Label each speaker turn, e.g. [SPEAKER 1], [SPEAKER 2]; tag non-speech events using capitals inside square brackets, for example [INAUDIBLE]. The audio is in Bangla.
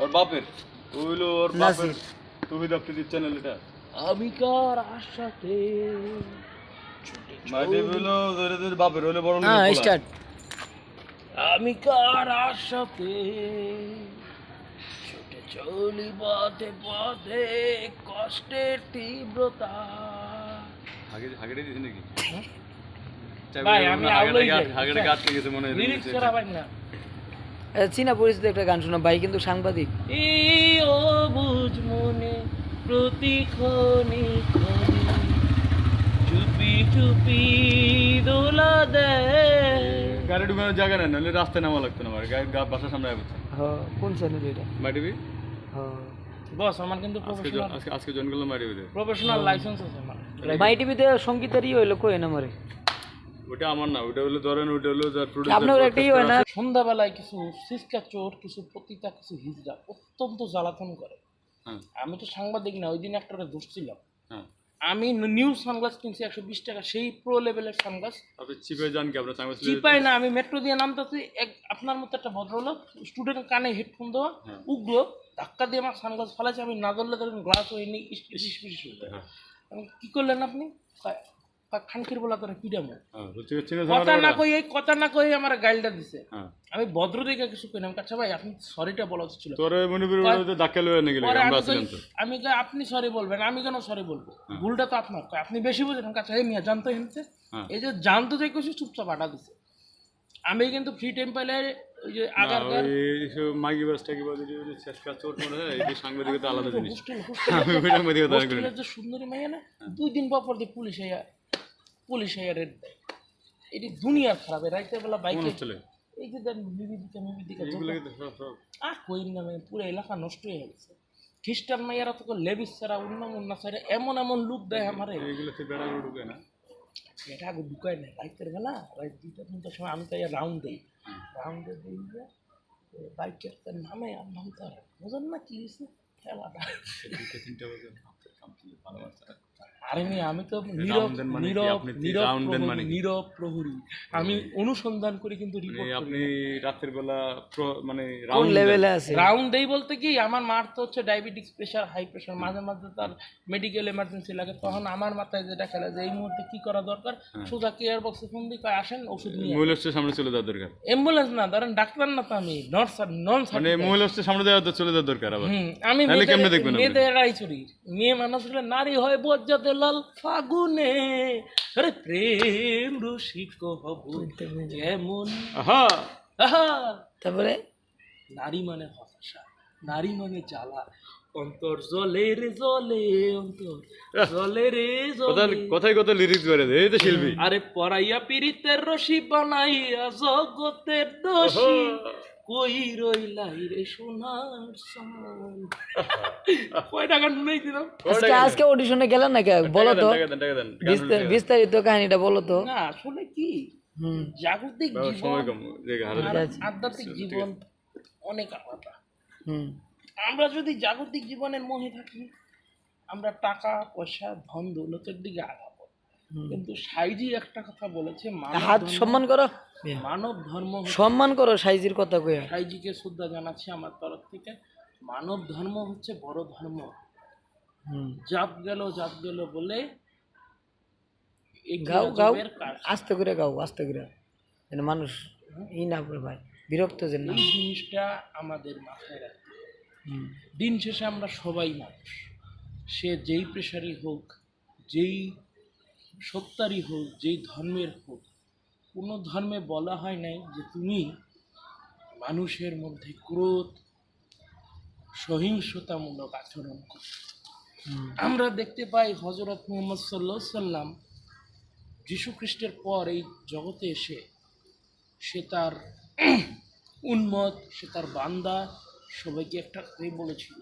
[SPEAKER 1] ওর বাপের। ওইলো ওর বাপের
[SPEAKER 2] নাসির।
[SPEAKER 1] তহিদ চ্যানেল এটা
[SPEAKER 3] আমি কার আশাতে
[SPEAKER 1] মাইটি হইল ধরে ধরে বাপের হইল বড়
[SPEAKER 2] হ্যাঁ স্টার্ট
[SPEAKER 3] আমি কার আশাতে ছুটে চলি পথে পথে কষ্টের তীব্রতা?
[SPEAKER 1] হাগে হাগেটাই দিছে নাকি?
[SPEAKER 3] ভাই, আমি আউলাই যাই?
[SPEAKER 1] আটকে গেছে মনে হয়
[SPEAKER 3] লিরিক্স করা পাই না।
[SPEAKER 2] চীনা পরিচিত একটা গান শোনা ভাই কিন্তু সাংবাদিক।
[SPEAKER 3] মনে প্রতিক্ষণে ক্ষণে চুপি চুপি দোলা দেয়।
[SPEAKER 1] গাড়ি ঢুকানোর জায়গা নেই নাহলে রাস্তায় নামা লাগতো না আমার গাড়ি গা- বাসার সামনে আগে
[SPEAKER 2] হ কোন চ্যানেল এটা?
[SPEAKER 1] মাইটিভি
[SPEAKER 2] হ।
[SPEAKER 3] বস আমার কিন্তু
[SPEAKER 1] আজকে আজকে আজকে জয়েন করলাম মাইটিভিতে
[SPEAKER 3] প্রফেশনাল লাইসেন্স আছে আমার।
[SPEAKER 2] মাই টিভিতে সঙ্গীতেরই হইল কই না মারে
[SPEAKER 1] ওটা আমার না ওটা হলো ধরেন ওটা হলো যার
[SPEAKER 2] আপনার একটাই হয় না?
[SPEAKER 3] সন্ধ্যাবেলায় কিছু সিসকা চোর কিছু পতিতা কিছু হিজড়া অত্যন্ত জ্বালাতন করে।
[SPEAKER 1] হ্যাঁ।
[SPEAKER 3] আমি তো সাংবাদিক না ওই দিন একটা ধরছিলাম
[SPEAKER 1] হ্যাঁ।
[SPEAKER 3] আমি নিউ সানগ্লাস কিনছি একশো বিশ টাকা সেই প্রো লেভেলের সানগ্লাস
[SPEAKER 1] আপনি চিপে যান কি? আপনার
[SPEAKER 3] না আমি মেট্রো দিয়ে নামতেছি এক আপনার মতো একটা ভদ্রলোক স্টুডেন্ট কানে হেডফোন দেওয়া
[SPEAKER 1] হ্যাঁ।
[SPEAKER 3] উগ্র ধাক্কা দিয়ে আমার সানগ্লাস ফেলাছে আমি না ধরলে ধরেন গ্লাস হয়ে নি
[SPEAKER 1] হ্যাঁ।
[SPEAKER 3] আমি কি করলেন আপনি? খানকির বলা তোরা পিডামো
[SPEAKER 1] হ্যাঁ
[SPEAKER 3] কথা না কই এই কথা না কই আমার গাইলটা দিছে।
[SPEAKER 1] হ্যাঁ।
[SPEAKER 3] আমি ভদ্র দেখে কিছু কই না। আমি আচ্ছা ভাই আপনি সরিটা বলা উচিত ছিল।
[SPEAKER 1] তোর ধাক্কা লয়ে নিয়ে গেলে আমরা
[SPEAKER 3] আমি কই
[SPEAKER 1] আসলাম তো
[SPEAKER 3] আমি কই আপনি সরি বলবেন আমি কেন সরি বলব? ভুলটা তো আপনার। আপনি বেশি বুঝেন। কাছে এই মিয়া জানতো হেনতে
[SPEAKER 1] হ্যাঁ।
[SPEAKER 3] এই যে জানতো যে কিছু চুপচাপ আটা দিছে। আমি কিন্তু ফ্রি টাইম পাইলে ওই যে
[SPEAKER 1] ওই মাগি বাস যে যে শেষকা চোট মনে হয় এই সাংবাদিকতা আলাদা জিনিস। আমি
[SPEAKER 3] যে সুন্দরী মাইয়া না দুই দিন পর পর দিয়ে পুলিশ আইয়া পুলিশ আইয়া রেড দেয়। এটি দুনিয়ার খারাপ রাইতের বেলা বাইকে এই যে দেন মিবিদিকা মিবিদিকা
[SPEAKER 1] এইগুলো কিন্তু সব সব।
[SPEAKER 3] আর কই নামে পুরো এলাকা নষ্ট হয়ে গেছে। খ্রিস্টান মাইয়ারা তো লেবিস ছাড়া অন্য অন্য ছাড়া এমন এমন লুক দেয় আমারে।
[SPEAKER 1] এইগুলো সে বেড়া ঢুকে না।
[SPEAKER 3] এটা আগে ঢুকায় না রাইতের বেলা। রাইত দুইটা তিনটার সময় আমি তো রাউন্ড দিই। রাউন্ডে দিই যে বাইকের তার নামে আর নাম তার। বুঝেন না কি হয়েছে খেলাটা।
[SPEAKER 1] দুটো তিনটা বাজে। ভালো।
[SPEAKER 3] আরে আমি তো নীরব
[SPEAKER 1] মানে?
[SPEAKER 3] নীরব নীরব
[SPEAKER 1] রাউন্ডেন মানে
[SPEAKER 3] নীরব প্রহরী। আমি অনুসন্ধান করে কিন্তু
[SPEAKER 1] মানে
[SPEAKER 3] রিপোর্ট
[SPEAKER 1] আপনি রাতের বেলা মানে রাউন্ড
[SPEAKER 2] লেভেলে আছে
[SPEAKER 3] রাউন্ড দেই বলতে কি আমার মার তো হচ্ছে ডায়াবেটিস প্রেশার হাই প্রেশার মাঝে মাঝে তার মেডিকেল এমার্জেন্সি লাগে। তখন আমার মাথায় যেটা খেলে যে এই মুহূর্তে কি করা দরকার সোজা কেয়ার বক্সে ফোন দিই কয় আসেন ওষুধ নিয়ে
[SPEAKER 1] মহিলার সামনে চলে যাওয়ার দরকার।
[SPEAKER 3] অ্যাম্বুলেন্স না ধরেন ডাক্তার না তো আমি নর্স নন
[SPEAKER 1] মানে সামনে যাওয়ার তো চলে যাওয়ার দরকার আবার।
[SPEAKER 3] আমি মেয়েদের- এড়াই চুরি মেয়ে মানুষ হলে নারী হয় বজ্জাতে লাল ফাগুনে আরে প্রেম রসিক হব।
[SPEAKER 1] আহা!
[SPEAKER 2] তারপরে?
[SPEAKER 3] নারী মানে হতাশা নারী মানে জ্বালা। অন্তর জলে রে জলে অন্তর জলে। রে জলে
[SPEAKER 1] কথাই কথা লিরিক্স করে দে এই তো শিল্পী।
[SPEAKER 3] আরে পরাইয়া পীড়িতের রশি বানাইয়া জগতের দোষী। কই রইলাই রে সোনার সমান [LAUGHS] কয় টাকা নুনাই দিলাম?
[SPEAKER 2] আজকে আজকে অডিশনে গেলেন না বলো তো।
[SPEAKER 1] গান
[SPEAKER 2] বিস্তারিত কাহিনীটা বলো তো।
[SPEAKER 3] না আসলে কি?
[SPEAKER 2] হুম।
[SPEAKER 3] জাগতিক জীবন আধ্যাত্মিক জীবন অনেক আলাদা।
[SPEAKER 2] হুম।
[SPEAKER 3] আমরা যদি জাগতিক জীবনের মোহে থাকি আমরা টাকা পয়সা ধন দৌলতের দিকে আগাবো। কিন্তু সাইজি একটা কথা বলেছে মানব
[SPEAKER 2] হাত
[SPEAKER 3] ধর্ম-
[SPEAKER 2] সম্মান করো।
[SPEAKER 3] মানব ধর্ম
[SPEAKER 2] সম্মান করো সাইজির কথা কইয়া।
[SPEAKER 3] সাইজিকে শ্রদ্ধা জানাচ্ছি আমার তরফ থেকে। মানব ধর্ম হচ্ছে বড় ধর্ম।
[SPEAKER 2] হুম।
[SPEAKER 3] জাত গেল জাত গেল বলে
[SPEAKER 2] গাও গাও আস্তে করে গাও আস্তে করে। যেন মানুষ ই না করে ভাই বিরক্ত যেন না
[SPEAKER 3] জিনিসটা আমাদের মাথায় রাখতে। দিন শেষে আমরা সবাই মানুষ। সে যেই প্রেশারই হোক যেই সত্তারই হোক যেই ধর্মের হোক কোনো ধর্মে বলা হয় নাই যে তুমি মানুষের মধ্যে ক্রোধ সহিংসতামূলক আচরণ করো। আমরা দেখতে পাই হজরত মোহাম্মদ সাল্লাহ সাল্লাম যীশু খ্রিস্টের পর এই জগতে এসে সে তার উন্মত সে তার বান্দা সবাইকে একটা বলেছিল।